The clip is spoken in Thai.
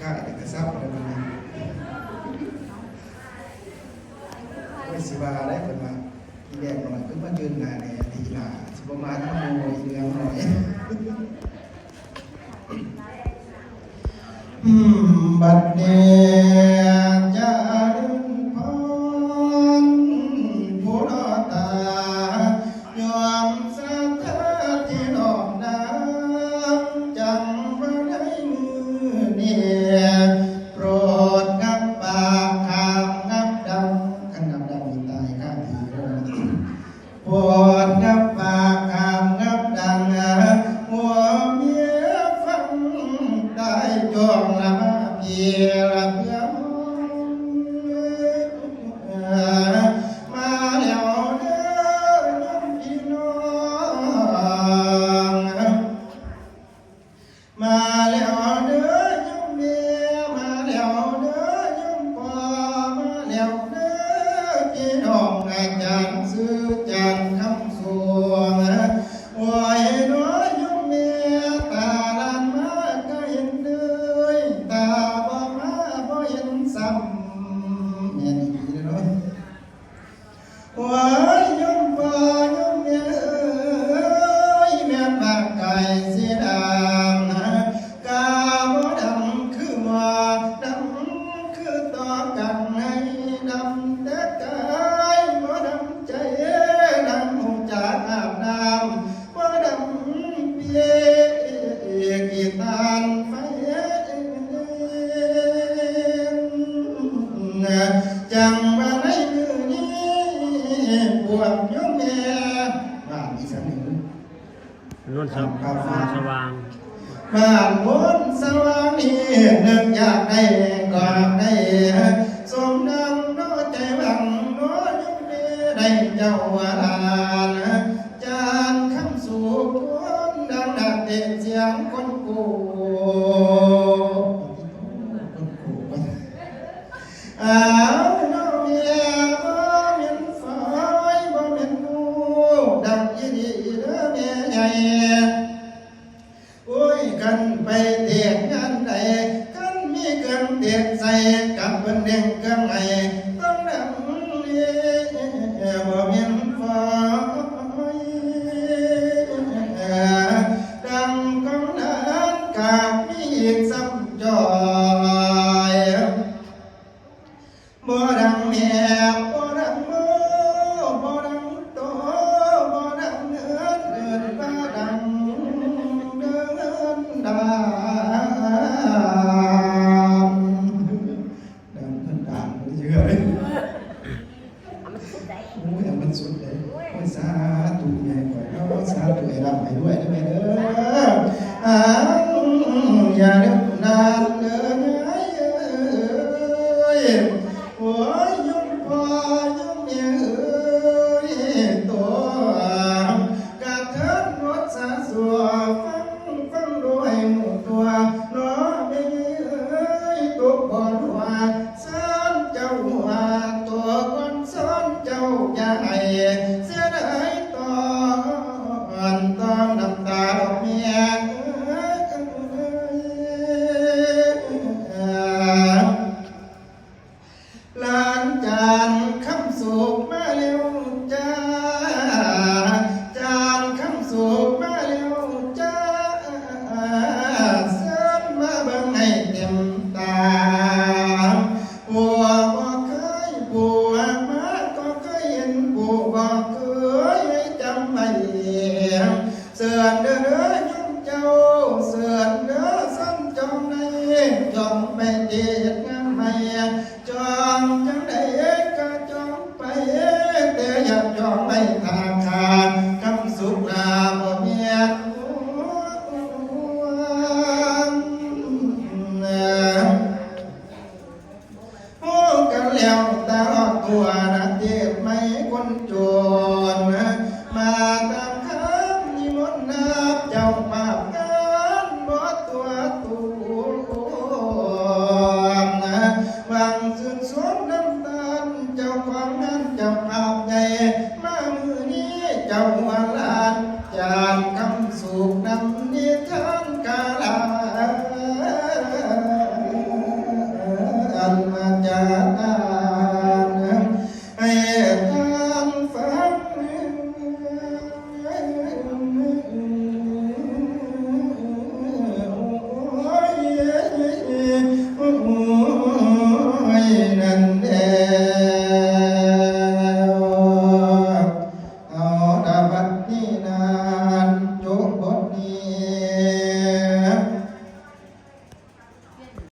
ขาดแก่ทรัพย์อะไรมัน ว่าได้เพิ่นว่าทีแรกมันก็มายืนหน้าแหน่ลีลาสิบ่มาขโมยเรื่องหน่อยบัดนี้ chẳng mà lấy như buồn nhớ mẹ và bị sao mình นนสว่างสว่างบ้านบนสว่างนี่หนึ่งอยากได้ก็ได้สมดังน้อใจหวังน้อยได้เจ้าวาานจานคำสู่คนดังดังเสียงคนกู กำบันเด้งกังไอ้ต้องนั่งเนี่ยบ่ม่นฟ้าดังของนั้นกำ โอ้ยแต่มันสุดเลยโอ้ยสาธุใหญ่กว่าเขาสาธุให้รำให้ด้วยนะแม่เด้ออาอย่าเร็วนานเลย ไม่